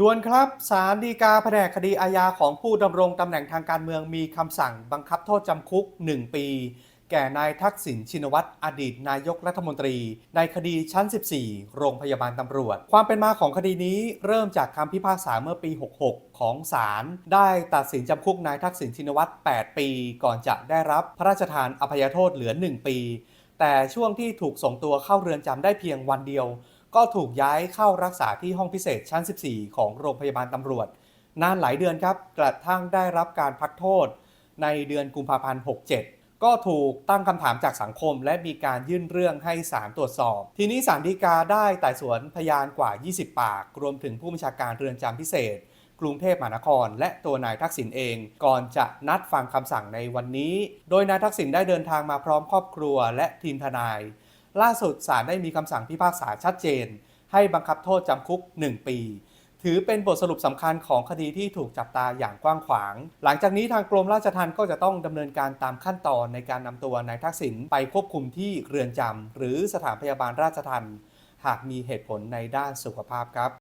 ด่วนครับศาลฎีกาแผนกคดีอาญาของผู้ดำรงตำแหน่งทางการเมืองมีคำสั่งบังคับโทษจำคุก 1 ปี แก่นายทักษิณชินวัตรอดีตนายกรัฐมนตรี ในคดีชั้น 14 โรงพยาบาลตำรวจ ความเป็นมาของคดีนี้เริ่มจากคำพิพากษาเมื่อปี 66 ของศาลได้ตัดสินจำคุกนายทักษิณชินวัตร 8 ปี ก่อนจะได้รับพระราชทานอภัยโทษเหลือ 1 ปี แต่ช่วงที่ถูกส่งตัวเข้าเรือนจำได้เพียงวันเดียว ก็ถูกย้ายเข้ารักษาที่ห้องพิเศษชั้น 14 ของโรงพยาบาลตำรวจ นานหลายเดือนครับ กระทั่งได้รับการพักโทษ ในเดือนกุมภาพันธ์ 67 ก็ถูกตั้งคำถามจากสังคม และมีการยื่นเรื่องให้ศาลตรวจสอบ ทีนี้ศาลฎีกาได้ไต่สวนพยานกว่า 20 ปาก รวมถึงผู้บัญชาการเรือนจำพิเศษ กรุงเทพมหานคร และตัวนายทักษิณเอง ก่อนจะนัดฟังคำสั่งในวันนี้ โดยนายทักษิณได้เดินทางมาพร้อมครอบครัวและทีมทนาย ล่าสุดศาลได้มีคำสั่งพิพากษาชัดเจน ให้บังคับโทษจำคุก 1 ปี ถือเป็นบทสรุปสำคัญของคดีที่ถูกจับตาอย่างกว้างขวาง หลังจากนี้ทางกรมราชทัณฑ์ก็จะต้องดำเนินการตามขั้นตอนในการนำตัวนายทักษิณไปควบคุมที่เรือนจำหรือสถานพยาบาลราชทัณฑ์หากมีเหตุผลในด้านสุขภาพครับ